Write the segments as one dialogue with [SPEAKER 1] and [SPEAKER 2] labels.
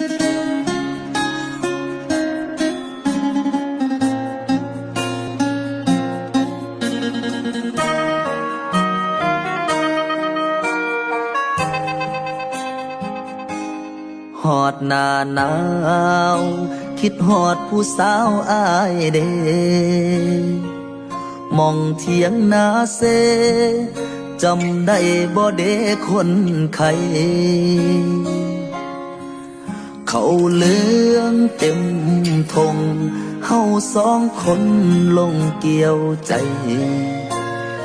[SPEAKER 1] หอดหน้าหนาว คิดหอดผู้สาวอายเดมองเทียงนาเซจำได้บ่เดคนไข เขาเลืองเต็มทงเฮาสองคนลงเกี่ยวใจ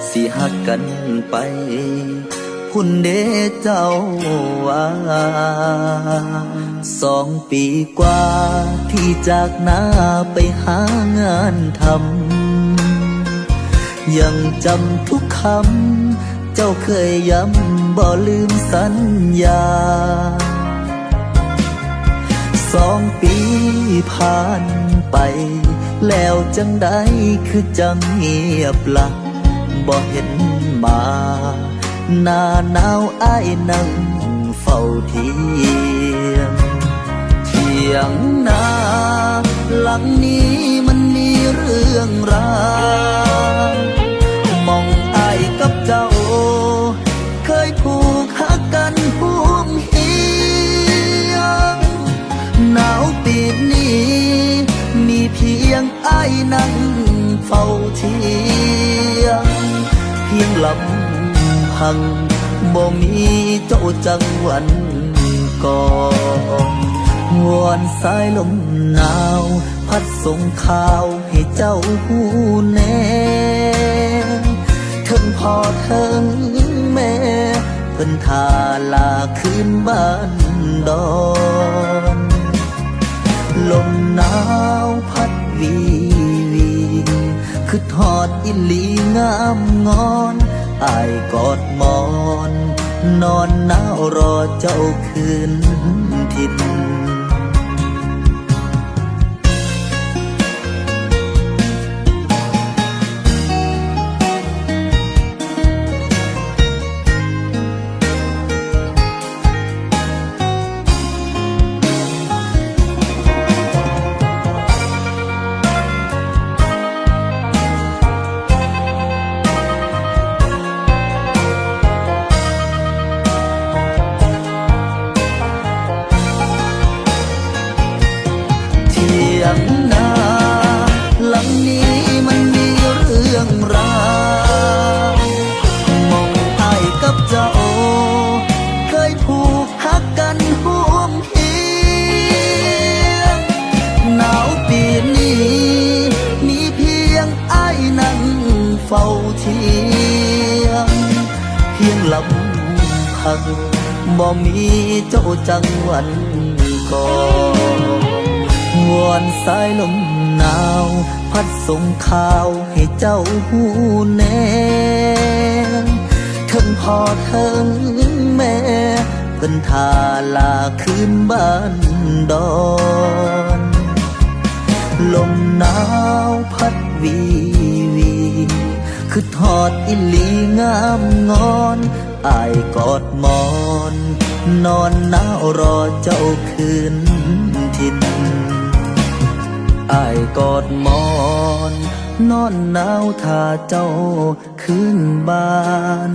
[SPEAKER 1] สิหักกันไปพุ่นเดเจ้าว่าสองปีกว่าที่จากหน้าไปหางานทำยังจำทุกคำ เจ้าเคยย้ำบ่ลืมสัญญา สองปีผ่านไป แล้วจังได้คือจังเงียบละบ่เห็นมาหน้าหนาวอ้ายนั่งเฝ้าเทียงเทียงนาหลังนี้มันมีเรื่องราวมองอายกับเจ้า เคยผูกหักกันห่ หนาวปีนี้ มีเพียงไอายนั่งเฝ้าเทียง เพียงลำพังบ่มีเจ้าจังหวันก่อนวอนสายลมหนาว พัดส่งข่าวให้เจ้าหูแน่ถึงพ่อถึงแม่เพิ่นทาลาคืนบ้านดอนีวีคือทอดอิลีงามงอนอายกอดมอน นอนหนาวรอเจ้าคืนทิน งนาหลังนี้มันมีเรื่องราวมองอายกับเจ้า เคยผูกหักกันห่วงเฮียงหนาวปีนี้ มีเพียงไอายนั่งเฝ้าเทียง เพียงลำพังบ่มีเจ้าจังหวันก่อน อนสายลมหนาว พัดส่งข่าวให้เจ้าหูแน่ถึงพ่อถึงแม่เพิ่นทาลาคืนบ้านดอนลมหนาวพัดวีวีคือทอดอิลีงามงอนอายกอดมอน นอนหนาวรอเจ้าคืนทิน อายกอดมอน นอนหนาวท่าเจ้าขึ้นบ้าน